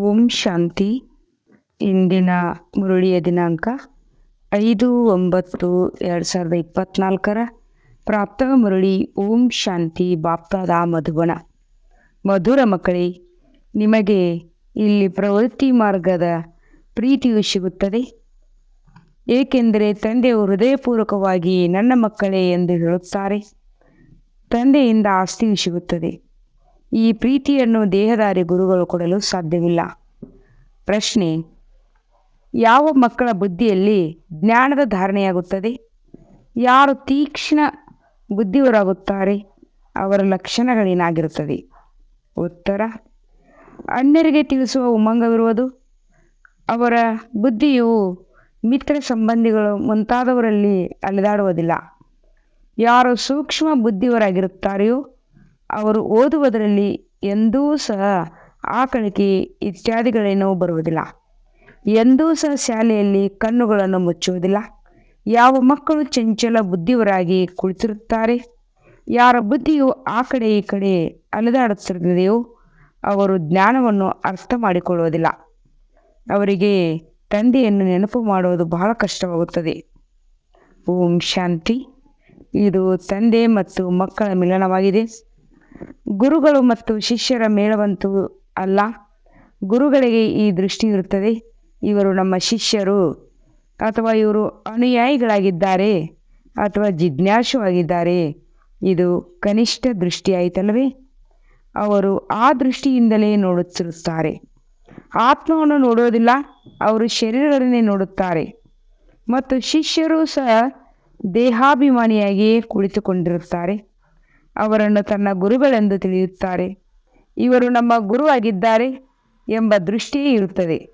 ಓಂ ಶಾಂತಿ. ಇಂದಿನ ಮುರುಳಿಯ ದಿನಾಂಕ ಐದು ಒಂಬತ್ತು ಎರಡು ಸಾವಿರದ ಇಪ್ಪತ್ನಾಲ್ಕರ ಪ್ರಾಪ್ತ ಮುರುಳಿ ಓಂ ಶಾಂತಿ ಬಾಪ್ತಾದ ಮಧುಬನ. ಮಧುರ ಮಕ್ಕಳೇ, ನಿಮಗೆ ಇಲ್ಲಿ ಪ್ರವೃತ್ತಿ ಮಾರ್ಗದ ಪ್ರೀತಿಯು ಸಿಗುತ್ತದೆ. ಏಕೆಂದರೆ ತಂದೆಯು ಹೃದಯಪೂರ್ವಕವಾಗಿ ನನ್ನ ಮಕ್ಕಳೇ ಎಂದು ಹೇಳುತ್ತಾರೆ. ತಂದೆಯಿಂದ ಆಸ್ತಿಯು ಸಿಗುತ್ತದೆ. ಈ ಪ್ರೀತಿಯನ್ನು ದೇಹದಾರಿ ಗುರುಗಳು ಕೊಡಲು ಸಾಧ್ಯವಿಲ್ಲ. ಪ್ರಶ್ನೆ, ಯಾವ ಮಕ್ಕಳ ಬುದ್ಧಿಯಲ್ಲಿ ಜ್ಞಾನದ ಧಾರಣೆಯಾಗುತ್ತದೆ? ಯಾರು ತೀಕ್ಷ್ಣ ಬುದ್ಧಿಯವರಾಗುತ್ತಾರೆ ಅವರ ಲಕ್ಷಣಗಳೇನಾಗಿರುತ್ತದೆ? ಉತ್ತರ, ಅನ್ಯರಿಗೆ ತಿಳಿಸುವ ಉಮಂಗವಿರುವುದು. ಅವರ ಬುದ್ಧಿಯು ಮಿತ್ರ ಸಂಬಂಧಿಗಳು ಮುಂತಾದವರಲ್ಲಿ ಅಲೆದಾಡುವುದಿಲ್ಲ. ಯಾರು ಸೂಕ್ಷ್ಮ ಬುದ್ಧಿಯವರಾಗಿರುತ್ತಾರೆಯೋ ಅವರು ಓದುವುದರಲ್ಲಿ ಎಂದೂ ಸಹ ಆಕಳಿಕೆ ಇತ್ಯಾದಿಗಳೇನೂ ಬರುವುದಿಲ್ಲ. ಎಂದೂ ಸಹ ಶಾಲೆಯಲ್ಲಿ ಕಣ್ಣುಗಳನ್ನು ಮುಚ್ಚುವುದಿಲ್ಲ. ಯಾವ ಮಕ್ಕಳು ಚಂಚಲ ಬುದ್ಧಿಯವರಾಗಿ ಕುಳಿತಿರುತ್ತಾರೆ? ಯಾರ ಬುದ್ಧಿಯು ಆ ಕಡೆ ಈ ಕಡೆ ಅಲೆದಾಡುತ್ತಿರುತ್ತದೆಯೋ ಅವರು ಜ್ಞಾನವನ್ನು ಅರ್ಥ ಮಾಡಿಕೊಳ್ಳುವುದಿಲ್ಲ. ಅವರಿಗೆ ತಂದೆಯನ್ನು ನೆನಪು ಮಾಡುವುದು ಬಹಳ ಕಷ್ಟವಾಗುತ್ತದೆ. ಓಂ ಶಾಂತಿ. ಇದು ತಂದೆ ಮತ್ತು ಮಕ್ಕಳ ಮಿಲನವಾಗಿದೆ. ಗುರುಗಳು ಮತ್ತು ಶಿಷ್ಯರ ಮೇಳವಂತೂ ಅಲ್ಲ. ಗುರುಗಳಿಗೆ ಈ ದೃಷ್ಟಿ ಇರುತ್ತದೆ. ಇವರು ನಮ್ಮ ಶಿಷ್ಯರು ಅಥವಾ ಇವರು ಅನುಯಾಯಿಗಳಾಗಿದ್ದಾರೆ ಅಥವಾ ಜಿಜ್ಞಾಸುವಾಗಿದ್ದಾರೆ. ಇದು ಕನಿಷ್ಠ ದೃಷ್ಟಿ ಆಯಿತಲ್ಲವೇ ಅವರು ಆ ದೃಷ್ಟಿಯಿಂದಲೇ ನೋಡುತ್ತಿರುತ್ತಾರೆ. ಆತ್ಮವನ್ನು ನೋಡೋದಿಲ್ಲ ಅವರು ಶರೀರಗಳನ್ನೇ ನೋಡುತ್ತಾರೆ. ಮತ್ತು ಶಿಷ್ಯರು ಸಹ ದೇಹಾಭಿಮಾನಿಯಾಗಿಯೇ ಕುಳಿತುಕೊಂಡಿರುತ್ತಾರೆ. ಅವರನ್ನು ತನ್ನ ಗುರುಗಳೆಂದು ತಿಳಿಯುತ್ತಾರೆ. ಇವರು ನಮ್ಮ ಗುರು ಆಗಿದ್ದಾರೆ ಎಂಬ ದೃಷ್ಟಿಯೇ ಇರುತ್ತದೆ.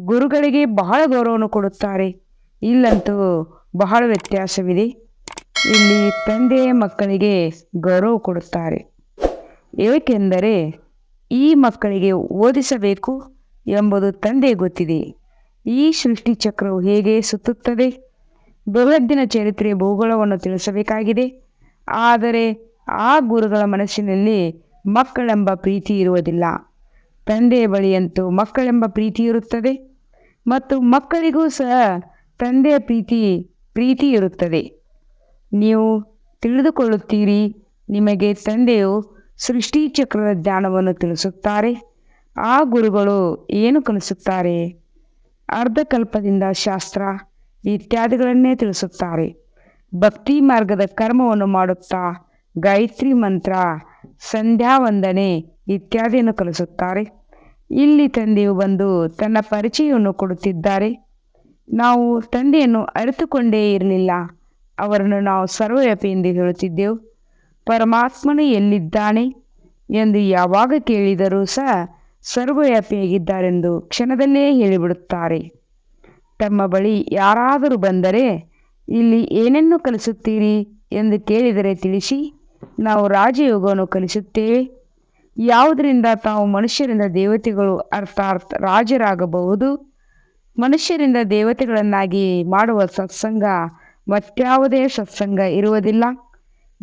ಗುರುಗಳಿಗೆ ಬಹಳ ಗೌರವವನ್ನು ಕೊಡುತ್ತಾರೆ. ಇಲ್ಲಂತೂ ಬಹಳ ವ್ಯತ್ಯಾಸವಿದೆ. ಇಲ್ಲಿ ತಂದೆ ಮಕ್ಕಳಿಗೆ ಗೌರವ ಕೊಡುತ್ತಾರೆ. ಏಕೆಂದರೆ ಈ ಮಕ್ಕಳಿಗೆ ಓದಿಸಬೇಕು ಎಂಬುದು ತಂದೆ ಗೊತ್ತಿದೆ. ಈ ಸೃಷ್ಟಿ ಚಕ್ರವು ಹೇಗೆ ಸುತ್ತುತ್ತದೆ? ಬೃಹದ್ದಿನ ಚರಿತ್ರೆ ಭೂಗೋಳವನ್ನು ತಿಳಿಸಬೇಕಾಗಿದೆ. ಆದರೆ ಆ ಗುರುಗಳ ಮನಸ್ಸಿನಲ್ಲಿ ಮಕ್ಕಳೆಂಬ ಪ್ರೀತಿ ಇರುವುದಿಲ್ಲ. ತಂದೆಯ ಬಳಿಯಂತೂ ಮಕ್ಕಳೆಂಬ ಪ್ರೀತಿ ಇರುತ್ತದೆ. ಮತ್ತು ಮಕ್ಕಳಿಗೂ ಸಹ ತಂದೆಯ ಪ್ರೀತಿ ಪ್ರೀತಿ ಇರುತ್ತದೆ. ನೀವು ತಿಳಿದುಕೊಳ್ಳುತ್ತೀರಿ, ನಿಮಗೆ ತಂದೆಯು ಸೃಷ್ಟಿ ಚಕ್ರದ ಜ್ಞಾನವನ್ನು ತಿಳಿಸುತ್ತಾರೆ. ಆ ಗುರುಗಳು ಏನು ಕಲಿಸುತ್ತಾರೆ? ಅರ್ಧಕಲ್ಪದಿಂದ ಶಾಸ್ತ್ರ ಇತ್ಯಾದಿಗಳನ್ನೇ ತಿಳಿಸುತ್ತಾರೆ. ಭಕ್ತಿ ಮಾರ್ಗದ ಕರ್ಮವನ್ನು ಮಾಡುತ್ತಾ ಗಾಯತ್ರಿ ಮಂತ್ರ, ಸಂಧ್ಯಾ ವಂದನೆ ಇತ್ಯಾದಿಯನ್ನು ಕಲಿಸುತ್ತಾರೆ. ಇಲ್ಲಿ ತಂದೆಯು ಬಂದು ತನ್ನ ಪರಿಚಯವನ್ನು ಕೊಡುತ್ತಿದ್ದಾರೆ. ನಾವು ತಂದೆಯನ್ನು ಅರಿತುಕೊಂಡೇ ಇರಲಿಲ್ಲ. ಅವರನ್ನು ನಾವು ಸರ್ವವ್ಯಾಪಿ ಎಂದು ಹೇಳುತ್ತಿದ್ದೆವು. ಪರಮಾತ್ಮನು ಎಲ್ಲಿದ್ದಾನೆ ಎಂದು ಯಾವಾಗ ಕೇಳಿದರೂ ಸಹ ಸರ್ವವ್ಯಾಪಿಯಾಗಿದ್ದಾರೆಂದು ಕ್ಷಣದಲ್ಲೇ ಹೇಳಿಬಿಡುತ್ತಾರೆ. ತಮ್ಮ ಬಳಿ ಯಾರಾದರೂ ಬಂದರೆ, ಇಲ್ಲಿ ಏನನ್ನು ಕಲಿಸುತ್ತೀರಿ ಎಂದು ಕೇಳಿದರೆ ತಿಳಿಸಿ. ನಾವು ರಾಜಯೋಗವನ್ನು ಕಲಿಸುತ್ತೇವೆ ಯಾವುದರಿಂದ ತಾವು ಮನುಷ್ಯರಿಂದ ದೇವತೆಗಳು ಅರ್ಥಾತ್ ರಾಜರಾಗಬಹುದು? ಮನುಷ್ಯರಿಂದ ದೇವತೆಗಳನ್ನಾಗಿ ಮಾಡುವ ಸತ್ಸಂಗ ಮತ್ಯಾವುದೇ ಸತ್ಸಂಗ ಇರುವುದಿಲ್ಲ.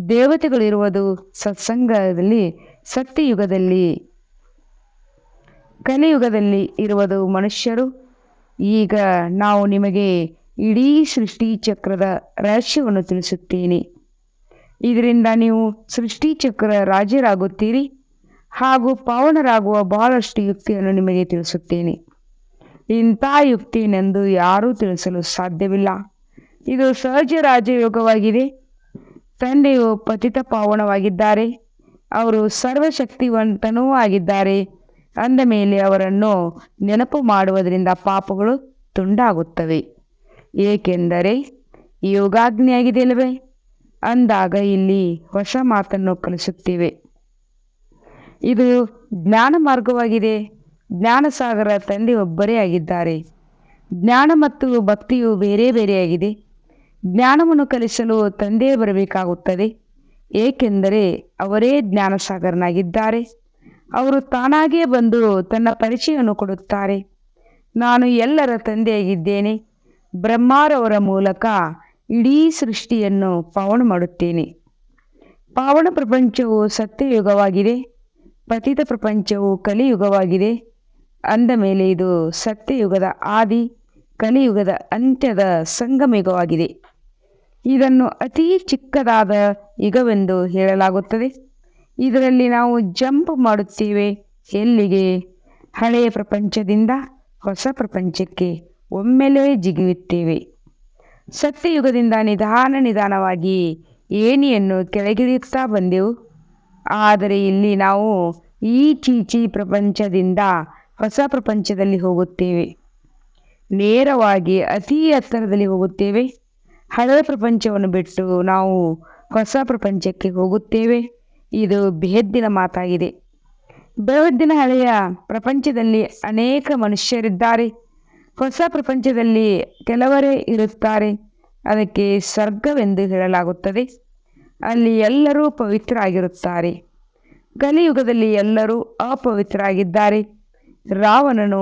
ದೇವತೆಗಳಿರುವುದು ಸತ್ಸಂಗದಲ್ಲಿ, ಸತ್ಯಯುಗದಲ್ಲಿ, ಕಲಿಯುಗದಲ್ಲಿ ಇರುವುದು ಮನುಷ್ಯರು. ಈಗ ನಾವು ನಿಮಗೆ ಇಡೀ ಸೃಷ್ಟಿ ಚಕ್ರದ ರಹಸ್ಯವನ್ನು ತಿಳಿಸುತ್ತೇನೆ. ಇದರಿಂದ ನೀವು ಸೃಷ್ಟಿಚಕ್ರ ರಾಜರಾಗುತ್ತೀರಿ ಹಾಗೂ ಪಾವನರಾಗುವ ಬಹಳಷ್ಟು ಯುಕ್ತಿಯನ್ನು ನಿಮಗೆ ತಿಳಿಸುತ್ತೇನೆ. ಇಂಥ ಯುಕ್ತಿಯನ್ನೆಂದು ಯಾರೂ ತಿಳಿಸಲು ಸಾಧ್ಯವಿಲ್ಲ. ಇದು ಸಹಜ ರಾಜಯೋಗವಾಗಿದೆ. ತಂದೆಯು ಪತಿತ ಪಾವನವಾಗಿದ್ದಾರೆ. ಅವರು ಸರ್ವಶಕ್ತಿವಂತನೂ ಆಗಿದ್ದಾರೆ. ಅಂದ ಮೇಲೆ ಅವರನ್ನು ನೆನಪು ಮಾಡುವುದರಿಂದ ಪಾಪಗಳು ತುಂಡಾಗುತ್ತವೆ. ಏಕೆಂದರೆ ಯೋಗಾಗ್ನಿಯಾಗಿದೆಯಲ್ಲವೇ ಅಂದಾಗ ಇಲ್ಲಿ ಹೊಸ ಮಾತನ್ನು ಕಲಿಸುತ್ತೇವೆ. ಇದು ಜ್ಞಾನ ಮಾರ್ಗವಾಗಿದೆ. ಜ್ಞಾನಸಾಗರ ತಂದೆ ಒಬ್ಬರೇ ಆಗಿದ್ದಾರೆ. ಜ್ಞಾನ ಮತ್ತು ಭಕ್ತಿಯು ಬೇರೆ ಬೇರೆಯಾಗಿದೆ ಜ್ಞಾನವನ್ನು ಕಲಿಸಲು ತಂದೆ ಬರಬೇಕಾಗುತ್ತದೆ. ಏಕೆಂದರೆ ಅವರೇ ಜ್ಞಾನಸಾಗರನಾಗಿದ್ದಾರೆ. ಅವರು ತಾನಾಗೇ ಬಂದು ತನ್ನ ಪರಿಚಯವನ್ನು ಕೊಡುತ್ತಾರೆ. ನಾನು ಎಲ್ಲರ ತಂದೆಯಾಗಿದ್ದೇನೆ. ಬ್ರಹ್ಮಾರವರ ಮೂಲಕ ಇಡೀ ಸೃಷ್ಟಿಯನ್ನು ಪಾವನ ಮಾಡುತ್ತೇನೆ. ಪಾವನ ಪ್ರಪಂಚವು ಸತ್ಯಯುಗವಾಗಿದೆ. ಪತಿತ ಪ್ರಪಂಚವು ಕಲಿಯುಗವಾಗಿದೆ. ಅಂದ ಮೇಲೆ ಇದು ಸತ್ಯಯುಗದ ಆದಿ, ಕಲಿಯುಗದ ಅಂತ್ಯದ ಸಂಗಮಯುಗವಾಗಿದೆ. ಇದನ್ನು ಅತಿ ಚಿಕ್ಕದಾದ ಯುಗವೆಂದು ಹೇಳಲಾಗುತ್ತದೆ. ಇದರಲ್ಲಿ ನಾವು ಜಂಪ್ ಮಾಡುತ್ತೇವೆ. ಎಲ್ಲಿಗೆ? ಹಳೆಯ ಪ್ರಪಂಚದಿಂದ ಹೊಸ ಪ್ರಪಂಚಕ್ಕೆ ಒಮ್ಮೆಲೇ ಜಿಗಿಯುತ್ತೇವೆ. ಸತ್ಯಯುಗದಿಂದ ನಿಧಾನ ನಿಧಾನವಾಗಿ ಏಣಿಯನ್ನು ಕೆಳಗಿಳಿಯುತ್ತಾ ಬಂದೆವು. ಆದರೆ ಇಲ್ಲಿ ನಾವು ಈ ಚೀಚಿ ಪ್ರಪಂಚದಿಂದ ಹೊಸ ಪ್ರಪಂಚದಲ್ಲಿ ಹೋಗುತ್ತೇವೆ. ನೇರವಾಗಿ ಅತಿ ಎತ್ತರದಲ್ಲಿ ಹೋಗುತ್ತೇವೆ. ಹಳೆಯ ಪ್ರಪಂಚವನ್ನು ಬಿಟ್ಟು ನಾವು ಹೊಸ ಪ್ರಪಂಚಕ್ಕೆ ಹೋಗುತ್ತೇವೆ. ಇದು ಬೇಹದ್ದಿನ ಮಾತಾಗಿದೆ. ಬೇಹದ್ದಿನ ಹಳೆಯ ಪ್ರಪಂಚದಲ್ಲಿ ಅನೇಕ ಮನುಷ್ಯರಿದ್ದಾರೆ. ಹೊಸ ಪ್ರಪಂಚದಲ್ಲಿ ಕೆಲವರೇ ಇರುತ್ತಾರೆ. ಅದಕ್ಕೆ ಸ್ವರ್ಗವೆಂದು ಹೇಳಲಾಗುತ್ತದೆ. ಅಲ್ಲಿ ಎಲ್ಲರೂ ಪವಿತ್ರರಾಗಿರುತ್ತಾರೆ. ಕಲಿಯುಗದಲ್ಲಿ ಎಲ್ಲರೂ ಅಪವಿತ್ರರಾಗಿದ್ದಾರೆ. ರಾವಣನು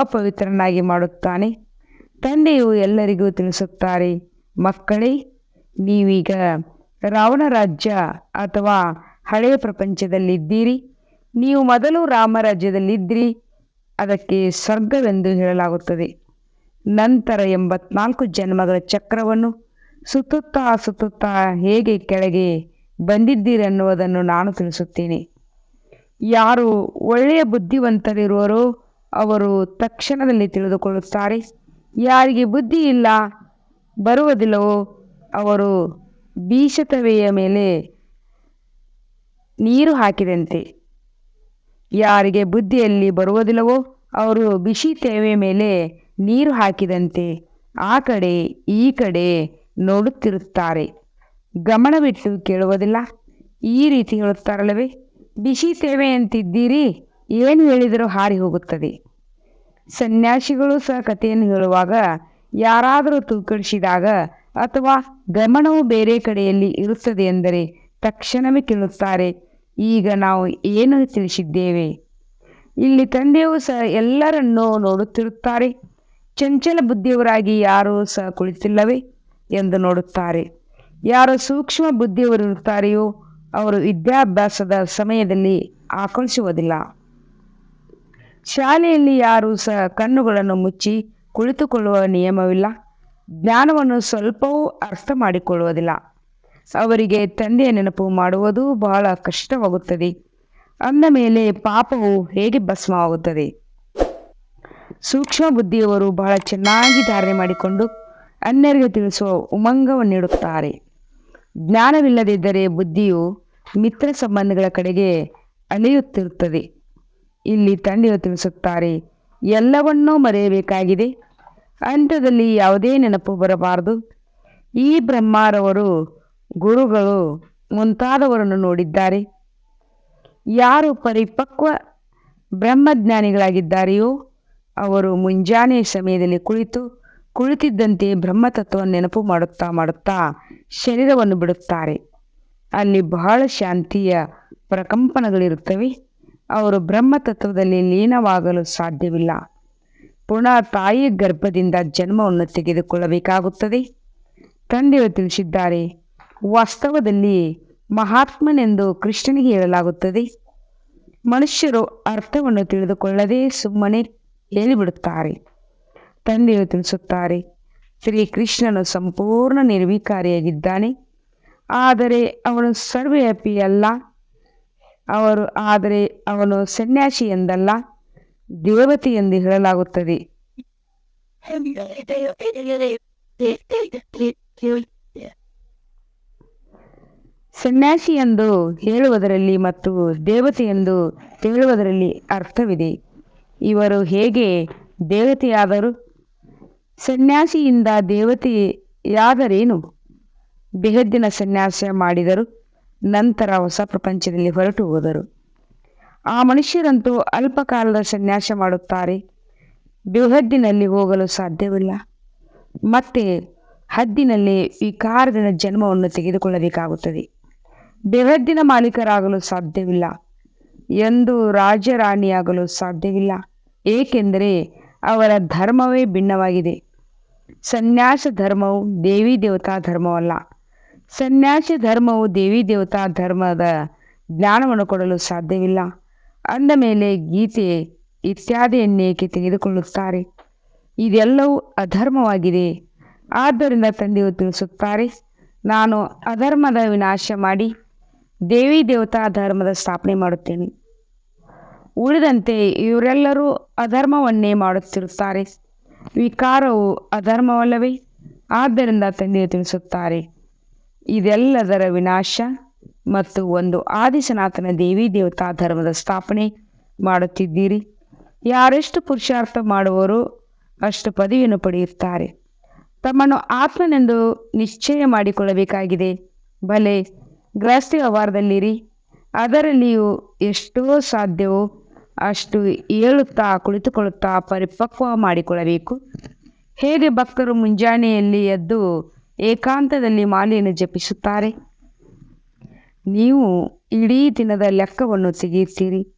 ಅಪವಿತ್ರನಾಗಿ ಮಾಡುತ್ತಾನೆ. ತಂದೆಯು ಎಲ್ಲರಿಗೂ ತಿಳಿಸುತ್ತಾರೆ, ಮಕ್ಕಳೇ, ನೀವೀಗ ರಾವಣ ರಾಜ್ಯ ಅಥವಾ ಹಳೆಯ ಪ್ರಪಂಚದಲ್ಲಿದ್ದೀರಿ. ನೀವು ಮೊದಲು ರಾಮರಾಜ್ಯದಲ್ಲಿದ್ದಿರಿ ಅದಕ್ಕೆ ಸ್ವರ್ಗವೆಂದು ಹೇಳಲಾಗುತ್ತದೆ. ನಂತರ ಎಂಬತ್ನಾಲ್ಕು ಜನ್ಮಗಳ ಚಕ್ರವನ್ನು ಸುತ್ತುತ್ತಾ ಸುತ್ತುತ್ತಾ ಹೇಗೆ ಕೆಳಗೆ ಬಂದಿದ್ದೀರೆನ್ನುವುದನ್ನು ನಾನು ತಿಳಿಸುತ್ತೇನೆ. ಯಾರು ಒಳ್ಳೆಯ ಬುದ್ಧಿವಂತರಿರುವರೋ ಅವರು ತಕ್ಷಣದಲ್ಲಿ ತಿಳಿದುಕೊಳ್ಳುತ್ತಾರೆ. ಯಾರಿಗೆ ಬುದ್ಧಿ ಇಲ್ಲ, ಬರುವುದಿಲ್ಲವೋ ಅವರು ಬೀಸತವೆಯ ಮೇಲೆ ನೀರು ಹಾಕಿದಂತೆ. ಯಾರಿಗೆ ಬುದ್ಧಿಯಲ್ಲಿ ಬರುವುದಿಲ್ಲವೋ ಅವರು ಬಿಸಿ ತೇವೆ ಮೇಲೆ ನೀರು ಹಾಕಿದಂತೆ ಆ ಕಡೆ ಈ ಕಡೆ ನೋಡುತ್ತಿರುತ್ತಾರೆ. ಗಮನವಿಟ್ಟು ಕೇಳುವುದಿಲ್ಲ. ಈ ರೀತಿ ಹೇಳುತ್ತಾರಲ್ಲವೇ? ಬಿಸಿ ಸೇವೆ ಅಂತಿದ್ದೀರಿ, ಏನು ಹೇಳಿದರೂ ಹಾರಿ ಹೋಗುತ್ತದೆ. ಸನ್ಯಾಸಿಗಳು ಸಹ ಕಥೆಯನ್ನು ಹೇಳುವಾಗ ಯಾರಾದರೂ ತೂಕಡಿಸಿದಾಗ ಅಥವಾ ಗಮನವು ಬೇರೆ ಕಡೆಯಲ್ಲಿ ಇರುತ್ತದೆ ಎಂದರೆ ತಕ್ಷಣವೇ ಕೇಳುತ್ತಾರೆ. ಈಗ ನಾವು ಏನು ತಿಳಿಸಿದ್ದೇವೆ? ಇಲ್ಲಿ ತಂದೆಯು ಸಹ ಎಲ್ಲರನ್ನೂ ನೋಡುತ್ತಿರುತ್ತಾರೆ. ಚಂಚಲ ಬುದ್ಧಿಯವರಾಗಿ ಯಾರೂ ಸಹ ಕುಳಿತಿಲ್ಲವೇ? ಎಂದು ನೋಡುತ್ತಾರೆ. ಯಾರು ಸೂಕ್ಷ್ಮ ಬುದ್ಧಿಯವರಿರುತ್ತಾರೆಯೋ, ಅವರು ವಿದ್ಯಾಭ್ಯಾಸದ ಸಮಯದಲ್ಲಿ ಆಕರ್ಷಿಸುವುದಿಲ್ಲ. ಶಾಲೆಯಲ್ಲಿ ಯಾರೂ ಸಹ ಕಣ್ಣುಗಳನ್ನು ಮುಚ್ಚಿ ಕುಳಿತುಕೊಳ್ಳುವ ನಿಯಮವಿಲ್ಲ. ಜ್ಞಾನವನ್ನು ಸ್ವಲ್ಪವೂ ಅರ್ಥ ಮಾಡಿಕೊಳ್ಳುವುದಿಲ್ಲ. ಅವರಿಗೆ ತಂದೆಯ ನೆನಪು ಮಾಡುವುದು ಬಹಳ ಕಷ್ಟವಾಗುತ್ತದೆ. ಅಂದ ಮೇಲೆ ಪಾಪವು ಹೇಗೆ ಭಸ್ಮವಾಗುತ್ತದೆ? ಸೂಕ್ಷ್ಮ ಬುದ್ಧಿಯವರು ಬಹಳ ಚೆನ್ನಾಗಿ ಧಾರಣೆ ಮಾಡಿಕೊಂಡು ಅನ್ಯರಿಗೆ ತಿಳಿಸುವ ಉಮಂಗವನ್ನು ನೀಡುತ್ತಾರೆ. ಜ್ಞಾನವಿಲ್ಲದಿದ್ದರೆ ಬುದ್ಧಿಯು ಮಿತ್ರ ಸಂಬಂಧಗಳ ಕಡೆಗೆ ಅಲೆಯುತ್ತಿರುತ್ತದೆ. ಇಲ್ಲಿ ತಂದೆಯು ತಿಳಿಸುತ್ತಾರೆ, ಎಲ್ಲವನ್ನೂ ಮರೆಯಬೇಕಾಗಿದೆ. ಅಂತ್ಯದಲ್ಲಿ ಯಾವುದೇ ನೆನಪು ಬರಬಾರದು. ಈ ಬ್ರಹ್ಮಾರವರು ಗುರುಗಳು ಮುಂತಾದವರನ್ನು ನೋಡಿದ್ದಾರೆ. ಯಾರು ಪರಿಪಕ್ವ ಬ್ರಹ್ಮಜ್ಞಾನಿಗಳಾಗಿದ್ದಾರೆಯೋ ಅವರು ಮುಂಜಾನೆ ಸಮಯದಲ್ಲಿ ಕುಳಿತು ಕುಳಿತಿದ್ದಂತೆ ಬ್ರಹ್ಮತತ್ವವನ್ನು ನೆನಪು ಮಾಡುತ್ತಾ ಮಾಡುತ್ತಾ ಶರೀರವನ್ನು ಬಿಡುತ್ತಾರೆ. ಅಲ್ಲಿ ಬಹಳ ಶಾಂತಿಯ ಪ್ರಕಂಪನಗಳಿರುತ್ತವೆ. ಅವರು ಬ್ರಹ್ಮತತ್ವದಲ್ಲಿ ಲೀನವಾಗಲು ಸಾಧ್ಯವಿಲ್ಲ. ಪುನಃ ತಾಯಿಯ ಗರ್ಭದಿಂದ ಜನ್ಮವನ್ನು ತೆಗೆದುಕೊಳ್ಳಬೇಕಾಗುತ್ತದೆ. ತಂದೆಯು ತಿಳಿಸಿದ್ದಾರೆ ವಾಸ್ತವದಲ್ಲಿ ಮಹಾತ್ಮನೆಂದು ಕೃಷ್ಣನಿಗೆ ಹೇಳಲಾಗುತ್ತದೆ. ಮನುಷ್ಯರು ಅರ್ಥವನ್ನು ತಿಳಿದುಕೊಳ್ಳದೆ ಸುಮ್ಮನೆ ಹೇಳಿಬಿಡುತ್ತಾರೆ. ತಂದೆಯು ತಿಳಿಸುತ್ತಾರೆ ಶ್ರೀಕೃಷ್ಣನು ಸಂಪೂರ್ಣ ನಿರ್ವಿಕಾರಿಯಾಗಿದ್ದಾನೆ. ಆದರೆ ಅವನು ಸರ್ವವ್ಯಾಪಿ ಅಲ್ಲ. ಅವರು, ಆದರೆ ಅವನು ಸನ್ಯಾಸಿ ಎಂದಲ್ಲ. ದೇವತೆ ಎಂದು ಹೇಳಲಾಗುತ್ತದೆ. ಸನ್ಯಾಸಿ ಎಂದು ಹೇಳುವುದರಲ್ಲಿ ಮತ್ತು ದೇವತೆ ಎಂದು ಹೇಳುವುದರಲ್ಲಿ ಅರ್ಥವಿದೆ. ಇವರು ಹೇಗೆ ದೇವತೆಯಾದರು? ಸನ್ಯಾಸಿಯಿಂದ ದೇವತೆಯಾದರೇನು? ಬೆಹದ್ದಿನ ಸನ್ಯಾಸ ಮಾಡಿದರು, ನಂತರ ಹೊಸ ಪ್ರಪಂಚದಲ್ಲಿ ಹೊರಟು ಹೋದರು. ಆ ಮನುಷ್ಯರಂತೂ ಅಲ್ಪಕಾಲದ ಸನ್ಯಾಸ ಮಾಡುತ್ತಾರೆ. ಬೆಹದ್ದಿನಲ್ಲಿ ಹೋಗಲು ಸಾಧ್ಯವಿಲ್ಲ. ಮತ್ತೆ ಹದ್ದಿನಲ್ಲಿ ವಿಕಾರದಿನ ಜನ್ಮವನ್ನು ತೆಗೆದುಕೊಳ್ಳಬೇಕಾಗುತ್ತದೆ. ಬೆಹದ್ದಿನ ಮಾಲೀಕರಾಗಲು ಸಾಧ್ಯವಿಲ್ಲ, ಎಂದು ರಾಜರಾಣಿಯಾಗಲು ಸಾಧ್ಯವಿಲ್ಲ. ಏಕೆಂದರೆ ಅವರ ಧರ್ಮವೇ ಭಿನ್ನವಾಗಿದೆ. ಸನ್ಯಾಸ ಧರ್ಮವು ದೇವಿ ದೇವತಾ ಧರ್ಮವಲ್ಲ. ಸನ್ಯಾಸಿ ಧರ್ಮವು ದೇವಿ ದೇವತಾ ಧರ್ಮದ ಜ್ಞಾನವನ್ನು ಕೊಡಲು ಸಾಧ್ಯವಿಲ್ಲ. ಅಂದ ಮೇಲೆ ಗೀತೆ ಇತ್ಯಾದಿಯನ್ನೇಕೆ ತೆಗೆದುಕೊಳ್ಳುತ್ತಾರೆ? ಇದೆಲ್ಲವೂ ಅಧರ್ಮವಾಗಿದೆ. ಆದ್ದರಿಂದ ತಂದೆಯು ತಿಳಿಸುತ್ತಾರೆ, ನಾನು ಅಧರ್ಮದ ವಿನಾಶ ಮಾಡಿ ದೇವಿ ದೇವತಾ ಧರ್ಮದ ಸ್ಥಾಪನೆ ಮಾಡುತ್ತೇನೆ. ಉಳಿದಂತೆ ಇವರೆಲ್ಲರೂ ಅಧರ್ಮವನ್ನೇ ಮಾಡುತ್ತಿರುತ್ತಾರೆ. ವಿಕಾರವು ಅಧರ್ಮವಲ್ಲವೇ? ಆದ್ದರಿಂದ ತಂದೆಯು ತಿಳಿಸುತ್ತಾರೆ, ಇದೆಲ್ಲದರ ವಿನಾಶ ಮತ್ತು ಒಂದು ಆದಿಶನಾಥನ ದೇವಿ ದೇವತಾ ಧರ್ಮದ ಸ್ಥಾಪನೆ ಮಾಡುತ್ತಿದ್ದೀರಿ. ಯಾರೆಷ್ಟು ಪುರುಷಾರ್ಥ ಮಾಡುವವರು ಅಷ್ಟು ಪದವಿಯನ್ನು ಪಡೆಯುತ್ತಾರೆ. ತಮ್ಮನ್ನು ಆತ್ಮನೆಂದು ನಿಶ್ಚಯ ಮಾಡಿಕೊಳ್ಳಬೇಕಾಗಿದೆ. ಭಲೆ ಗೃಹಸ್ಥಿ ವ್ಯವಹಾರದಲ್ಲಿರಿ. ಅದರಲ್ಲಿಯೂ ಎಷ್ಟೋ ಸಾಧ್ಯವೋ ಅಷ್ಟು ಏಳುತ್ತಾ ಕುಳಿತುಕೊಳ್ಳುತ್ತಾ ಪರಿಪಕ್ವ ಮಾಡಿಕೊಳ್ಳಬೇಕು. ಹೇಗೆ ಭಕ್ತರು ಮುಂಜಾನೆಯಲ್ಲಿ ಎದ್ದು ಏಕಾಂತದಲ್ಲಿ ಮಾಲೆಯನ್ನು ಜಪಿಸುತ್ತಾರೆ? ನೀವು ಇಡೀ ದಿನದ ಲೆಕ್ಕವನ್ನು ತೆಗೆಯುತ್ತೀರಿ.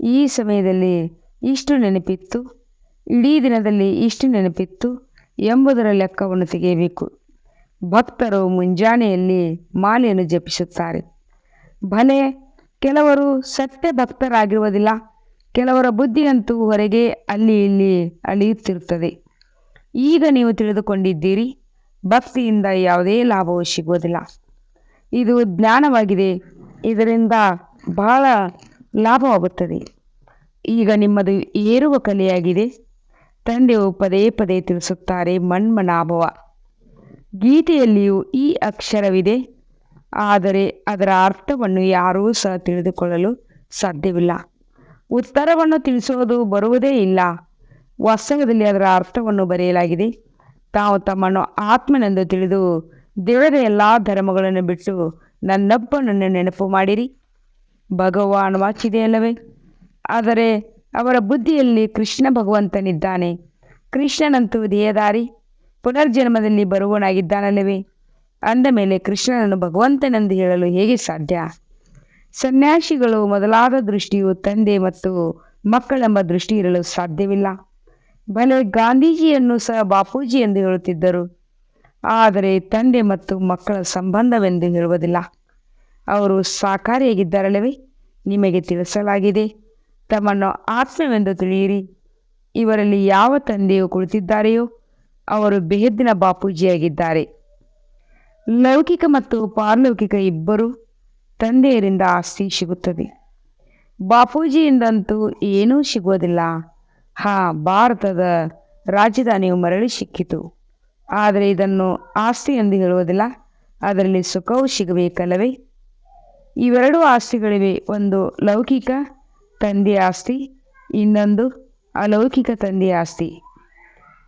ಈ ಸಮಯದಲ್ಲಿ ಇಷ್ಟು ನೆನಪಿತ್ತು. ಇಡೀ ದಿನದಲ್ಲಿ ಇಷ್ಟು ನೆನಪಿತ್ತು ಎಂಬುದರ ಲೆಕ್ಕವನ್ನು ತೆಗೆಯಬೇಕು. ಭಕ್ತರು ಮುಂಜಾನೆಯಲ್ಲಿ ಮಾಲೆಯನ್ನು ಜಪಿಸುತ್ತಾರೆ. ಭಲೆ, ಕೆಲವರು ಸತ್ಯ ಭಕ್ತರಾಗಿರುವುದಿಲ್ಲ ಕೆಲವರ ಬುದ್ಧಿಯಂತೂ ಹೊರಗೆ ಅಲ್ಲಿ ಇಲ್ಲಿ ಅಳಿಯುತ್ತಿರುತ್ತದೆ. ಈಗ ನೀವು ತಿಳಿದುಕೊಂಡಿದ್ದೀರಿ, ಭಕ್ತಿಯಿಂದ ಯಾವುದೇ ಲಾಭವು ಸಿಗುವುದಿಲ್ಲ. ಇದು ಜ್ಞಾನವಾಗಿದೆ, ಇದರಿಂದ ಬಹಳ ಲಾಭವಾಗುತ್ತದೆ. ಈಗ ನಿಮ್ಮದು ಏರುವ ಕಲೆಯಾಗಿದೆ. ತಂದೆಯು ಪದೇ ಪದೇ ತಿಳಿಸುತ್ತಾರೆ, ಮನ್ಮನಾಭವ. ಗೀತೆಯಲ್ಲಿಯೂ ಈ ಅಕ್ಷರವಿದೆ. ಆದರೆ ಅದರ ಅರ್ಥವನ್ನು ಯಾರೂ ಸಹ ತಿಳಿದುಕೊಳ್ಳಲು ಸಾಧ್ಯವಿಲ್ಲ. ಉತ್ತರವನ್ನು ತಿಳಿಸುವುದು ಬರುವುದೇ ಇಲ್ಲ. ವಾಸ್ತವದಲ್ಲಿ ಅದರ ಅರ್ಥವನ್ನು ಬರೆಯಲಾಗಿದೆ. ತಾವು ತಮ್ಮನ್ನು ಆತ್ಮನೆಂದು ತಿಳಿದು ದೇವರ ಎಲ್ಲ ಧರ್ಮಗಳನ್ನು ಬಿಟ್ಟು ನನ್ನೊಬ್ಬನನ್ನು ನೆನಪು ಮಾಡಿರಿ. ಭಗವಾನ್ ವಾಚಿದೆಯಲ್ಲವೇ ಆದರೆ ಅವರ ಬುದ್ಧಿಯಲ್ಲಿ ಕೃಷ್ಣ ಭಗವಂತನಿದ್ದಾನೆ. ಕೃಷ್ಣನಂತೂ ದೇಹದಾರಿ. ಪುನರ್ಜನ್ಮದಲ್ಲಿ ಬರುವನಾಗಿದ್ದಾನಲ್ಲವೇ ಅಂದ ಮೇಲೆ ಕೃಷ್ಣನನ್ನು ಭಗವಂತನೆಂದು ಹೇಳಲು ಹೇಗೆ ಸಾಧ್ಯ? ಸನ್ಯಾಸಿಗಳು ಮೊದಲಾದ ದೃಷ್ಟಿಯು ತಂದೆ ಮತ್ತು ಮಕ್ಕಳೆಂಬ ದೃಷ್ಟಿ ಇರಲು ಸಾಧ್ಯವಿಲ್ಲ. ಬಲೆ ಗಾಂಧೀಜಿಯನ್ನು ಸಹ ಬಾಪೂಜಿ ಎಂದು ಹೇಳುತ್ತಿದ್ದರು. ಆದರೆ ತಂದೆ ಮತ್ತು ಮಕ್ಕಳ ಸಂಬಂಧವೆಂದು ಹೇಳುವುದಿಲ್ಲ. ಅವರು ಸಾಕಾರಿಯಾಗಿದ್ದಾರಲ್ಲವೇ? ನಿಮಗೆ ತಿಳಿಸಲಾಗಿದೆ. ತಮ್ಮನ್ನು ಆತ್ಮವೆಂದು ತಿಳಿಯಿರಿ. ಇವರಲ್ಲಿ ಯಾವ ತಂದೆಯು ಕುಳಿತಿದ್ದಾರೆಯೋ ಅವರು ಬೆಹದ್ದಿನ ಬಾಪೂಜಿಯಾಗಿದ್ದಾರೆ. ಲೌಕಿಕ ಮತ್ತು ಪಾರಲೌಕಿಕ ಇಬ್ಬರು ತಂದೆಯರಿಂದ ಆಸ್ತಿ ಸಿಗುತ್ತದೆ. ಬಾಪೂಜಿಯಿಂದಂತೂ ಏನೂ ಸಿಗುವುದಿಲ್ಲ. ಹಾ, ಭಾರತದ ರಾಜಧಾನಿಯು ಮರಳಿ ಸಿಕ್ಕಿತು. ಆದರೆ ಇದನ್ನು ಆಸ್ತಿ ಎಂದು ಹೇಳುವುದಿಲ್ಲ. ಅದರಲ್ಲಿ ಸುಖವೂ ಸಿಗಬೇಕಲ್ಲವೇ? ಇವೆರಡೂ ಆಸ್ತಿಗಳಿವೆ. ಒಂದು ಲೌಕಿಕ ತಂದೆಯ ಆಸ್ತಿ, ಇನ್ನೊಂದು ಅಲೌಕಿಕ ತಂದೆಯ ಆಸ್ತಿ.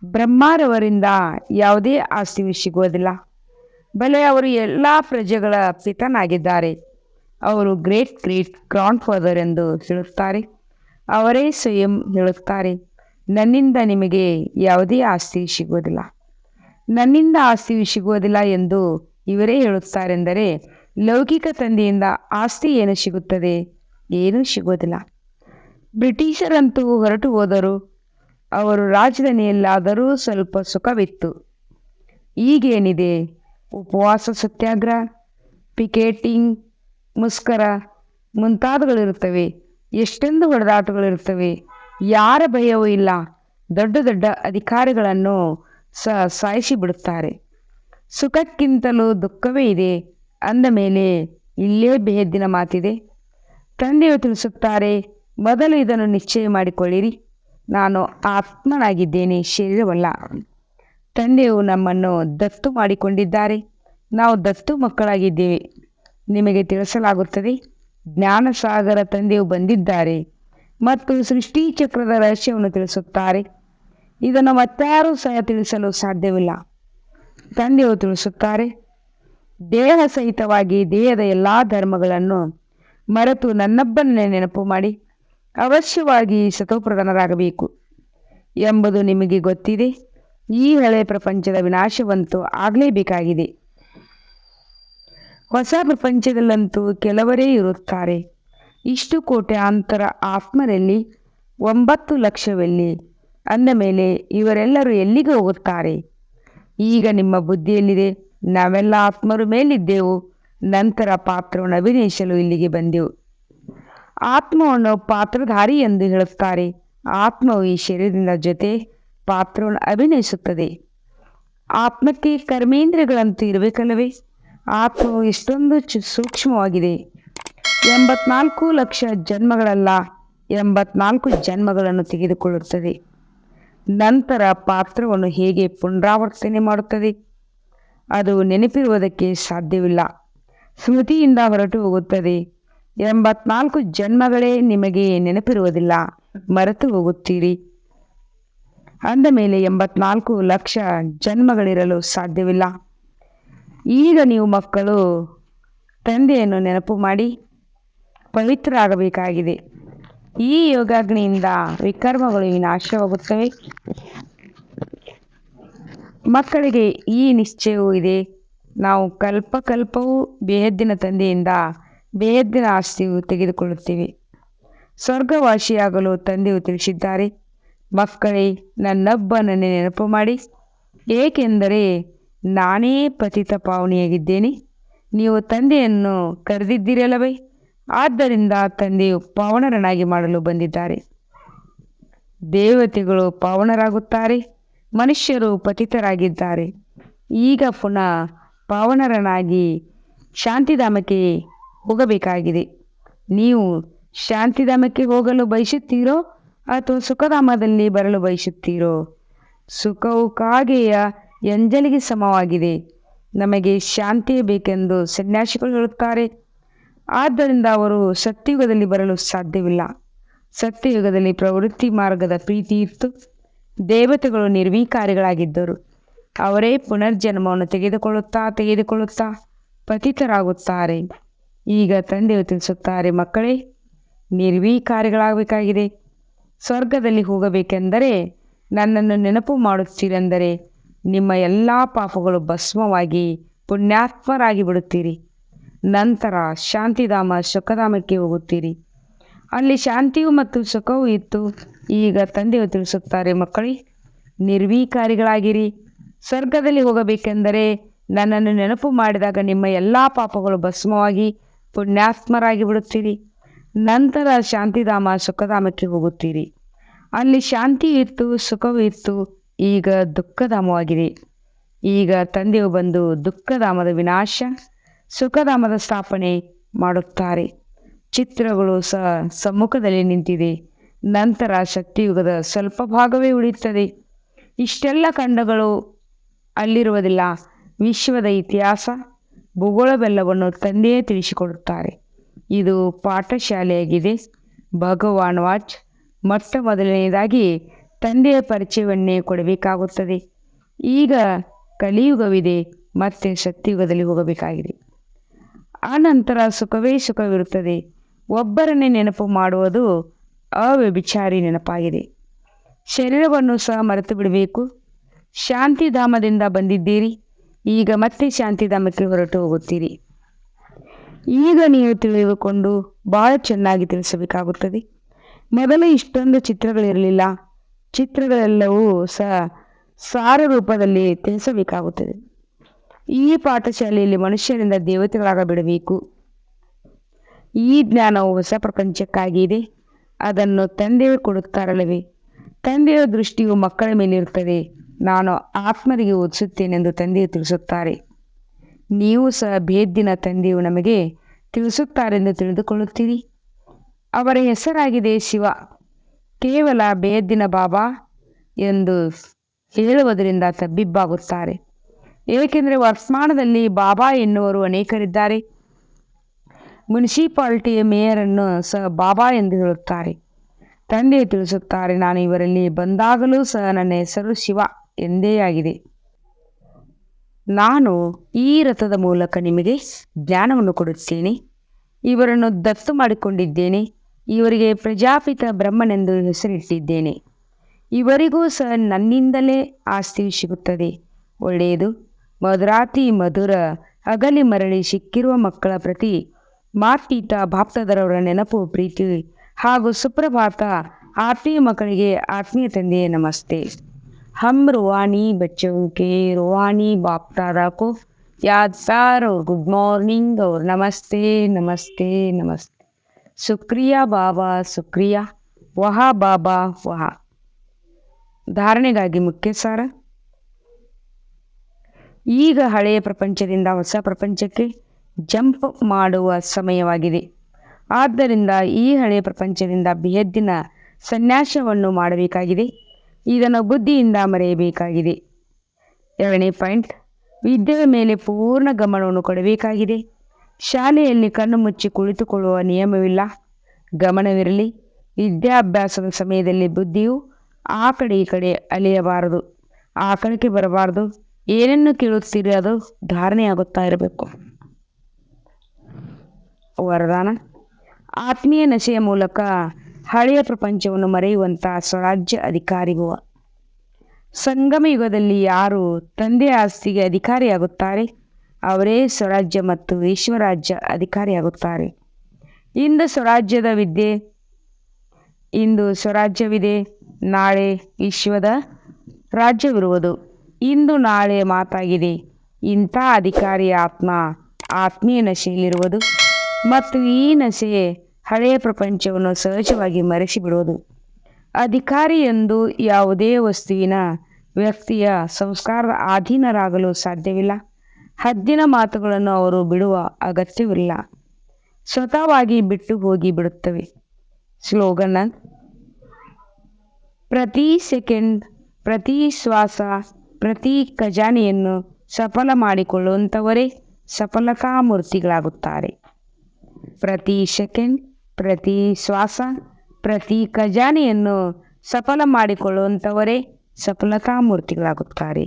ಬ್ರಹ್ಮಾರವರಿಂದ ಯಾವುದೇ ಆಸ್ತಿ ಸಿಗೋದಿಲ್ಲ ಬಲೆ ಅವರು ಎಲ್ಲ ಪ್ರಜೆಗಳ ಪಿತನಾಗಿದ್ದಾರೆ. ಅವರು ಗ್ರೇಟ್ ಗ್ರೇಟ್ ಗ್ರಾಂಡ್ ಫಾದರ್ ಎಂದು ಹೇಳುತ್ತಾರೆ. ಅವರೇ ಸ್ವಯಂ ಹೇಳುತ್ತಾರೆ. ನನ್ನಿಂದ ನಿಮಗೆ ಯಾವುದೇ ಆಸ್ತಿ ಸಿಗೋದಿಲ್ಲ ನನ್ನಿಂದ ಆಸ್ತಿ ಸಿಗೋದಿಲ್ಲ ಎಂದು ಇವರೇ ಹೇಳುತ್ತಾರೆಂದರೆ, ಲೌಕಿಕ ತಂದೆಯಿಂದ ಆಸ್ತಿ ಏನು ಸಿಗುತ್ತದೆ? ಏನೂ ಸಿಗೋದಿಲ್ಲ ಬ್ರಿಟಿಷರಂತೂ ಹೊರಟು ಹೋದರು. ಅವರು ರಾಜಧಾನಿಯಲ್ಲಾದರೂ ಸ್ವಲ್ಪ ಸುಖವಿತ್ತು. ಈಗೇನಿದೆ? ಉಪವಾಸ, ಸತ್ಯಾಗ್ರಹ, ಪಿಕೇಟಿಂಗ್, ಮುಸ್ಕರ ಮುಂತಾದಗಳಿರುತ್ತವೆ ಎಷ್ಟೊಂದು ಹೊಡೆದಾಟಗಳಿರುತ್ತವೆ. ಯಾರ ಭಯವೂ ಇಲ್ಲ. ದೊಡ್ಡ ದೊಡ್ಡ ಅಧಿಕಾರಿಗಳನ್ನು ಸಹ ಸಾಯಿಸಿ ಬಿಡುತ್ತಾರೆ ಸುಖಕ್ಕಿಂತಲೂ ದುಃಖವೇ ಇದೆ. ಅಂದ ಮೇಲೆ ಇಲ್ಲೇ ಬೇಹದ್ದಿನ ಮಾತಿದೆ. ತಂದೆಯು ತಿಳಿಸುತ್ತಾರೆ, ಮೊದಲು ಇದನ್ನು ನಿಶ್ಚಯ ಮಾಡಿಕೊಳ್ಳಿರಿ. ನಾನು ಆತ್ಮನಾಗಿದ್ದೇನೆ, ಶರೀರವಲ್ಲ. ತಂದೆಯು ನಮ್ಮನ್ನು ದತ್ತು ಮಾಡಿಕೊಂಡಿದ್ದಾರೆ. ನಾವು ದತ್ತು ಮಕ್ಕಳಾಗಿದ್ದೇವೆ. ನಿಮಗೆ ತಿಳಿಸಲಾಗುತ್ತದೆ, ಜ್ಞಾನಸಾಗರ ತಂದೆಯು ಬಂದಿದ್ದಾರೆ ಮತ್ತು ಸೃಷ್ಟಿ ಚಕ್ರದ ರಹಸ್ಯವನ್ನು ತಿಳಿಸುತ್ತಾರೆ. ಇದನ್ನು ಮತ್ತಾರೂ ಸಹ ತಿಳಿಸಲು ಸಾಧ್ಯವಿಲ್ಲ. ತಂದೆಯು ತಿಳಿಸುತ್ತಾರೆ, ದೇಹ ಸಹಿತವಾಗಿ ದೇಹದ ಎಲ್ಲ ಧರ್ಮಗಳನ್ನು ಮರೆತು ನನ್ನೊಬ್ಬನೇ ನೆನಪು ಮಾಡಿ. ಅವಶ್ಯವಾಗಿ ಸತೋಪ್ರಧಾನರಾಗಬೇಕು ಎಂಬುದು ನಿಮಗೆ ಗೊತ್ತಿದೆ. ಈ ಹಳೆ ಪ್ರಪಂಚದ ವಿನಾಶವಂತೂ ಆಗಲೇಬೇಕಾಗಿದೆ. ಹೊಸ ಪ್ರಪಂಚದಲ್ಲಂತೂ ಕೆಲವರೇ ಇರುತ್ತಾರೆ. ಇಷ್ಟು ಕೋಟ್ಯಾಂತರ ಆತ್ಮರಲ್ಲಿ, ಒಂಬತ್ತು ಲಕ್ಷವೆಲ್ಲಿ, ಅಂದ ಮೇಲೆ ಇವರೆಲ್ಲರೂ ಎಲ್ಲಿಗೆ ಹೋಗುತ್ತಾರೆ? ಈಗ ನಿಮ್ಮ ಬುದ್ಧಿಯಲ್ಲಿದೆ, ನಾವೆಲ್ಲ ಆತ್ಮರು ಮೇಲಿದ್ದೆವು, ನಂತರ ಪಾತ್ರವನ್ನು ಅಭಿನಯಿಸಲು ಇಲ್ಲಿಗೆ ಬಂದೆವು. ಆತ್ಮವನ್ನು ಪಾತ್ರಧಾರಿ ಎಂದು ಹೇಳುತ್ತಾರೆ. ಆತ್ಮವು ಈ ಶರೀರದಿಂದ ಜೊತೆ ಪಾತ್ರವನ್ನು ಅಭಿನಯಿಸುತ್ತದೆ. ಆತ್ಮಕ್ಕೆ ಕರ್ಮೇಂದ್ರಿಯಗಳಂತೂ ಇರಬೇಕಲ್ಲವೇ ಆತ್ಮವು ಎಷ್ಟೊಂದು ಚು ಸೂಕ್ಷ್ಮವಾಗಿದೆ. ಎಂಬತ್ನಾಲ್ಕು ಲಕ್ಷ ಜನ್ಮಗಳಲ್ಲ, ಎಂಬತ್ನಾಲ್ಕು ಜನ್ಮಗಳನ್ನು ತೆಗೆದುಕೊಳ್ಳುತ್ತದೆ. ನಂತರ ಪಾತ್ರವನ್ನು ಹೇಗೆ ಪುನರಾವರ್ತನೆ ಮಾಡುತ್ತದೆ? ಅದು ನೆನಪಿರುವುದಕ್ಕೆ ಸಾಧ್ಯವಿಲ್ಲ. ಸ್ಮೃತಿಯಿಂದ ಹೊರಟು ಹೋಗುತ್ತದೆ. ಎಂಬತ್ನಾಲ್ಕು ಜನ್ಮಗಳೇ ನಿಮಗೆ ನೆನಪಿರುವುದಿಲ್ಲ. ಮರೆತು ಹೋಗುತ್ತೀರಿ. ಅಂದ ಮೇಲೆ ಎಂಬತ್ನಾಲ್ಕು ಲಕ್ಷ ಜನ್ಮಗಳಿರಲು ಸಾಧ್ಯವಿಲ್ಲ. ಈಗ ನೀವು ಮಕ್ಕಳು, ತಂದೆಯನ್ನು ನೆನಪು ಮಾಡಿ. ಪವಿತ್ರ ಆಗಬೇಕಾಗಿದೆ ಈ ಯೋಗಾಗ್ನಿಯಿಂದ ವಿಕರ್ಮಗಳು ವಿನಾಶವಾಗುತ್ತವೆ. ಮಕ್ಕಳಿಗೆ ಈ ನಿಶ್ಚಯವೂ ಇದೆ. ನಾವು ಕಲ್ಪಕಲ್ಪವೂ ಬೇಹದ್ದಿನ ತಂದೆಯಿಂದ ಬೇಹದ್ದಿನ ಆಸ್ತಿಯು ತೆಗೆದುಕೊಳ್ಳುತ್ತೇವೆ. ಸ್ವರ್ಗವಾಸಿಯಾಗಲು ತಂದೆಯು ತಿಳಿಸಿದ್ದಾರೆ, ಮಕ್ಕಳೇ, ನನ್ನೊಬ್ಬನನ್ನೇ ನೆನಪು ಮಾಡಿ. ಏಕೆಂದರೆ ನಾನೇ ಪತಿತ ಪಾವನಿಯಾಗಿದ್ದೇನೆ. ನೀವು ತಂದೆಯನ್ನು ಕರೆದಿದ್ದೀರಲ್ಲವೇ? ಆದ್ದರಿಂದ ತಂದೆಯು ಪಾವನರನಾಗಿ ಮಾಡಲು ಬಂದಿದ್ದಾರೆ. ದೇವತೆಗಳು ಪಾವನರಾಗುತ್ತಾರೆ, ಮನುಷ್ಯರು ಪತಿತರಾಗಿದ್ದಾರೆ. ಈಗ ಪುನಃ ಪಾವನರನಾಗಿ ಶಾಂತಿಧಾಮಕ್ಕೆ ಹೋಗಬೇಕಾಗಿದೆ. ನೀವು ಶಾಂತಿಧಾಮಕ್ಕೆ ಹೋಗಲು ಬಯಸುತ್ತೀರೋ ಅಥವಾ ಸುಖಧಾಮದಲ್ಲಿ ಬರಲು ಬಯಸುತ್ತೀರೋ? ಸುಖವು ಕಾಗೆಯ ಎಂಜಲಿಗೆ ಸಮವಾಗಿದೆ. ನಮಗೆ ಶಾಂತಿಯೇ ಬೇಕೆಂದು ಸನ್ಯಾಸಿಗಳು ಹೇಳುತ್ತಾರೆ. ಆದ್ದರಿಂದ ಅವರು ಸತ್ಯಯುಗದಲ್ಲಿ ಬರಲು ಸಾಧ್ಯವಿಲ್ಲ. ಸತ್ಯಯುಗದಲ್ಲಿ ಪ್ರವೃತ್ತಿ ಮಾರ್ಗದ ಪ್ರೀತಿ ಇತ್ತು. ದೇವತೆಗಳು ನಿರ್ವೀಕಾರಿಗಳಾಗಿದ್ದರು. ಅವರೇ ಪುನರ್ಜನ್ಮವನ್ನು ತೆಗೆದುಕೊಳ್ಳುತ್ತಾ ತೆಗೆದುಕೊಳ್ಳುತ್ತಾ ಪತಿತರಾಗುತ್ತಾರೆ. ಈಗ ತಂದೆಯು ತಿಳಿಸುತ್ತಾರೆ, ಮಕ್ಕಳೇ, ನಿರ್ವೀಕಾರಿಗಳಾಗಬೇಕಾಗಿದೆ. ಸ್ವರ್ಗದಲ್ಲಿ ಹೋಗಬೇಕೆಂದರೆ ನನ್ನನ್ನು ನೆನಪು ಮಾಡುತ್ತೀರೆಂದರೆ ನಿಮ್ಮ ಎಲ್ಲ ಪಾಪಗಳು ಭಸ್ಮವಾಗಿ ಪುಣ್ಯಾತ್ಮರಾಗಿ ಬಿಡುತ್ತೀರಿ. ನಂತರ ಶಾಂತಿಧಾಮ ಸುಖಧಾಮಕ್ಕೆ ಹೋಗುತ್ತೀರಿ. ಅಲ್ಲಿ ಶಾಂತಿಯು ಮತ್ತು ಸುಖವೂ ಇತ್ತು. ಈಗ ತಂದೆಯು ತಿಳಿಸುತ್ತಾರೆ, ಮಕ್ಕಳೇ, ನಿರ್ವೀಕಾರಿಗಳಾಗಿರಿ. ಸ್ವರ್ಗದಲ್ಲಿ ಹೋಗಬೇಕೆಂದರೆ ನನ್ನನ್ನು ನೆನಪು ಮಾಡಿದಾಗ ನಿಮ್ಮ ಎಲ್ಲ ಪಾಪಗಳು ಭಸ್ಮವಾಗಿ ಪುಣ್ಯಾತ್ಮರಾಗಿ ಬಿಡುತ್ತೀರಿ ನಂತರ ಶಾಂತಿಧಾಮ ಸುಖಧಾಮಕ್ಕೆ ಹೋಗುತ್ತೀರಿ. ಅಲ್ಲಿ ಶಾಂತಿ ಇತ್ತು ಸುಖವೂ ಇತ್ತು ಈಗ ದುಃಖಧಾಮವಾಗಿದೆ. ಈಗ ತಂದೆಯು ಬಂದು ದುಃಖಧಾಮದ ವಿನಾಶ, ಸುಖಧಾಮದ ಸ್ಥಾಪನೆ ಮಾಡುತ್ತಾರೆ. ಚಿತ್ರಗಳು ಸಹ ಸಮ್ಮುಖದಲ್ಲಿ ನಿಂತಿದೆ. ನಂತರ ಶಕ್ತಿಯುಗದ ಸ್ವಲ್ಪ ಭಾಗವೇ ಉಳಿಯುತ್ತದೆ. ಇಷ್ಟೆಲ್ಲ ಖಂಡಗಳು ಅಲ್ಲಿರುವುದಿಲ್ಲ. ವಿಶ್ವದ ಇತಿಹಾಸ ಭೂಗೋಳವೆಲ್ಲವನ್ನು ತಂದೆಯೇ ತಿಳಿಸಿಕೊಡುತ್ತಾರೆ. ಇದು ಪಾಠಶಾಲೆಯಾಗಿದೆ. ಭಗವಾನ್ ವಾಚ್ ಮೊಟ್ಟ ಮೊದಲನೆಯದಾಗಿ ತಂದೆಯ ಪರಿಚಯವನ್ನೇ ಕೊಡಬೇಕಾಗುತ್ತದೆ. ಈಗ ಕಲಿಯುಗವಿದೆ, ಮತ್ತೆ ಸತ್ಯಯುಗದಲ್ಲಿ ಹೋಗಬೇಕಾಗಿದೆ. ಆನಂತರ ಸುಖವೇ ಸುಖವಿರುತ್ತದೆ. ಒಬ್ಬರನ್ನೇ ನೆನಪು ಮಾಡುವುದು ಅವ್ಯಭಿಚಾರಿ ನೆನಪಾಗಿದೆ. ಶರೀರವನ್ನು ಸಹ ಮರೆತು ಬಿಡಬೇಕು ಶಾಂತಿಧಾಮದಿಂದ ಬಂದಿದ್ದೀರಿ. ಈಗ ಮತ್ತೆ ಶಾಂತಿಧಾಮಕ್ಕೆ ಹೊರಟು ಹೋಗುತ್ತೀರಿ. ಈಗ ನೀವು ತಿಳಿದುಕೊಂಡು ಬಹಳ ಚೆನ್ನಾಗಿ ತಿಳಿಸಬೇಕಾಗುತ್ತದೆ. ಮೊದಲು ಇಷ್ಟೊಂದು ಚಿತ್ರಗಳಿರಲಿಲ್ಲ ಚಿತ್ರಗಳೆಲ್ಲವೂ ಸಹ ಸಾರ ರೂಪದಲ್ಲಿ ತಿಳಿಸಬೇಕಾಗುತ್ತದೆ. ಈ ಪಾಠಶಾಲೆಯಲ್ಲಿ ಮನುಷ್ಯರಿಂದ ದೇವತೆಗಳಾಗಬಿಡಬೇಕು. ಈ ಜ್ಞಾನವು ಹೊಸ ಪ್ರಪಂಚಕ್ಕಾಗಿದೆ ಅದನ್ನು ತಂದೆಯು ಕೊಡುತ್ತಾರಲ್ಲವೇ? ತಂದೆಯ ದೃಷ್ಟಿಯು ಮಕ್ಕಳ ಮೇಲಿರುತ್ತದೆ. ನಾನು ಆತ್ಮರಿಗೆ ಓದಿಸುತ್ತೇನೆಂದು ತಂದೆಯು ತಿಳಿಸುತ್ತಾರೆ. ನೀವು ಸಹ ಭೇದಿನ ತಂದೆಯು ನಮಗೆ ತಿಳಿಸುತ್ತಾರೆಂದು ತಿಳಿದುಕೊಳ್ಳುತ್ತೀರಿ. ಅವರ ಹೆಸರಾಗಿದೆ ಶಿವ. ಕೇವಲ ಬೇದ್ದಿನ ಬಾಬಾ ಎಂದು ಹೇಳುವುದರಿಂದ ತಬ್ಬಿಬ್ಬಾಗುತ್ತಾರೆ. ಏಕೆಂದರೆ ವರ್ತಮಾನದಲ್ಲಿ ಬಾಬಾ ಎನ್ನುವರು ಅನೇಕರಿದ್ದಾರೆ. ಮುನ್ಸಿಪಾಲ್ಟಿಯ ಮೇಯರನ್ನು ಸಹ ಬಾಬಾ ಎಂದು ಹೇಳುತ್ತಾರೆ. ತಂದೆ ತಿಳಿಸುತ್ತಾರೆ, ನಾನು ಇವರಲ್ಲಿ ಬಂದಾಗಲೂ ಸಹ ನನ್ನ ಹೆಸರು ಶಿವ. ಎಂದೇ ಆಗಿದೆ. ನಾನು ಈ ರಥದ ಮೂಲಕ ನಿಮಗೆ ಜ್ಞಾನವನ್ನು ಕೊಡುತ್ತೇನೆ. ಇವರನ್ನು ದತ್ತು ಮಾಡಿಕೊಂಡಿದ್ದೇನೆ. ಇವರಿಗೆ ಪ್ರಜಾಪಿತ ಬ್ರಹ್ಮನೆಂದು ಹೆಸರಿಟ್ಟಿದ್ದೇನೆ. ಇವರಿಗೂ ಸಹ ನನ್ನಿಂದಲೇ ಆಸ್ತಿ ಸಿಗುತ್ತದೆ. ಒಳ್ಳೆಯದು. ಮಧುರಾತಿ ಮಧುರ ಅಗಲಿ ಮರಳಿ ಸಿಕ್ಕಿರುವ ಮಕ್ಕಳ ಪ್ರತಿ ಮಾತೀತ ಭಾಪ್ತದರವರ ನೆನಪು, ಪ್ರೀತಿ ಹಾಗೂ ಸುಪ್ರಭಾತ ಆತ್ಮೀಯ ಮಕ್ಕಳಿಗೆ ಆತ್ಮೀಯ ತಂದೆಯೇ ನಮಸ್ತೆ. हम रूहानी बच्चों के रूहानी बाप दादा को याद प्यार और गुड मॉर्निंग और नमस्ते नमस्ते नमस्ते शुक्रिया बाबा शुक्रिया ವಹ ಬಾಬಾ ವಹ ಧಾರಣೆಗಾಗಿ ಮುಖ್ಯ ಸಾರ ಈಗ ಹಳೆಯ ಪ್ರಪಂಚದಿಂದ ಹೊಸ ಪ್ರಪಂಚಕ್ಕೆ ಜಂಪ್ ಮಾಡುವ ಸಮಯವಾಗಿದೆ ಆದ್ದರಿಂದ ಈ ಹಳೆಯ ಪ್ರಪಂಚದಿಂದ ಬೇಹದ್ದಿನ ಸನ್ಯಾಸವನ್ನು ಮಾಡಬೇಕಾಗಿದೆ ಇದನ್ನು ಬುದ್ಧಿಯಿಂದ ಮರೆಯಬೇಕಾಗಿದೆ. ಎರಡನೇ ಪಾಯಿಂಟ್, ವಿದ್ಯೆಯ ಮೇಲೆ ಪೂರ್ಣ ಗಮನವನ್ನು ಕೊಡಬೇಕಾಗಿದೆ. ಶಾಲೆಯಲ್ಲಿ ಕಣ್ಣು ಮುಚ್ಚಿ ಕುಳಿತುಕೊಳ್ಳುವ ನಿಯಮವಿಲ್ಲ. ಗಮನವಿರಲಿ, ವಿದ್ಯಾಭ್ಯಾಸದ ಸಮಯದಲ್ಲಿ ಬುದ್ಧಿಯು ಆ ಕಡೆ ಈ ಕಡೆ ಅಲೆಯಬಾರದು. ಆ ಕಡೆಗೆ ಬರಬಾರದು. ಏನನ್ನು ಕೇಳುತ್ತೀರಿ ಅದು ಧಾರಣೆಯಾಗುತ್ತಾ ಇರಬೇಕು. ವರದಾನ, ಆತ್ಮೀಯ ನಶೆಯ ಮೂಲಕ ಹಳೆಯ ಪ್ರಪಂಚವನ್ನು ಮರೆಯುವಂಥ ಸ್ವರಾಜ್ಯ ಅಧಿಕಾರಿಗುವ ಸಂಗಮ ಯುಗದಲ್ಲಿ ಯಾರು ತಂದೆ ಆಸ್ತಿಗೆ ಅಧಿಕಾರಿಯಾಗುತ್ತಾರೆ? ಅವರೇ ಸ್ವರಾಜ್ಯ ಮತ್ತು ವಿಶ್ವರಾಜ್ಯ ಅಧಿಕಾರಿಯಾಗುತ್ತಾರೆ. ಇಂದು ಸ್ವರಾಜ್ಯದ ವಿದ್ಯೆ, ಇಂದು ಸ್ವರಾಜ್ಯವಿದೆ, ನಾಳೆ ವಿಶ್ವದ ರಾಜ್ಯವಿರುವುದು. ಇಂದು ನಾಳೆ ಮಾತಾಗಿದೆ, ಇಂಥ ಅಧಿಕಾರಿಯ ಆತ್ಮ ಆತ್ಮೀಯ ನಶೆಯಲ್ಲಿರುವುದು. ಮತ್ತು ಈ ನಶೆ ಹಳೆಯ ಪ್ರಪಂಚವನ್ನು ಸಹಜವಾಗಿ ಮರೆಸಿಬಿಡುವುದು. ಅಧಿಕಾರಿ ಎಂದು ಯಾವುದೇ ವಸ್ತುವಿನ ವ್ಯಕ್ತಿಯ ಸಂಸ್ಕಾರದ ಅಧೀನರಾಗಲು ಸಾಧ್ಯವಿಲ್ಲ. ಹದ್ದಿನ ಮಾತುಗಳನ್ನು ಅವರು ಬಿಡುವ ಅಗತ್ಯವಿಲ್ಲ. ಸ್ವತಃವಾಗಿ ಬಿಟ್ಟು ಹೋಗಿ ಬಿಡುತ್ತವೆ. ಸ್ಲೋಗನ್ ಪ್ರತಿ ಸೆಕೆಂಡ್, ಪ್ರತಿ ಶ್ವಾಸ, ಪ್ರತಿ ಖಜಾನೆಯನ್ನು ಸಫಲ ಮಾಡಿಕೊಳ್ಳುವಂಥವರೇ ಸಫಲತಾ ಮೂರ್ತಿಗಳಾಗುತ್ತಾರೆ. ಪ್ರತಿ ಸೆಕೆಂಡ್ ಪ್ರತಿ ಶ್ವಾಸ ಪ್ರತಿ ಖಜಾನೆಯನ್ನು ಸಫಲ ಮಾಡಿಕೊಳ್ಳುವಂಥವರೇ ಸಫಲತಾ ಮೂರ್ತಿಗಳಾಗುತ್ತಾರೆ.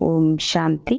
ಓಂ ಶಾಂತಿ.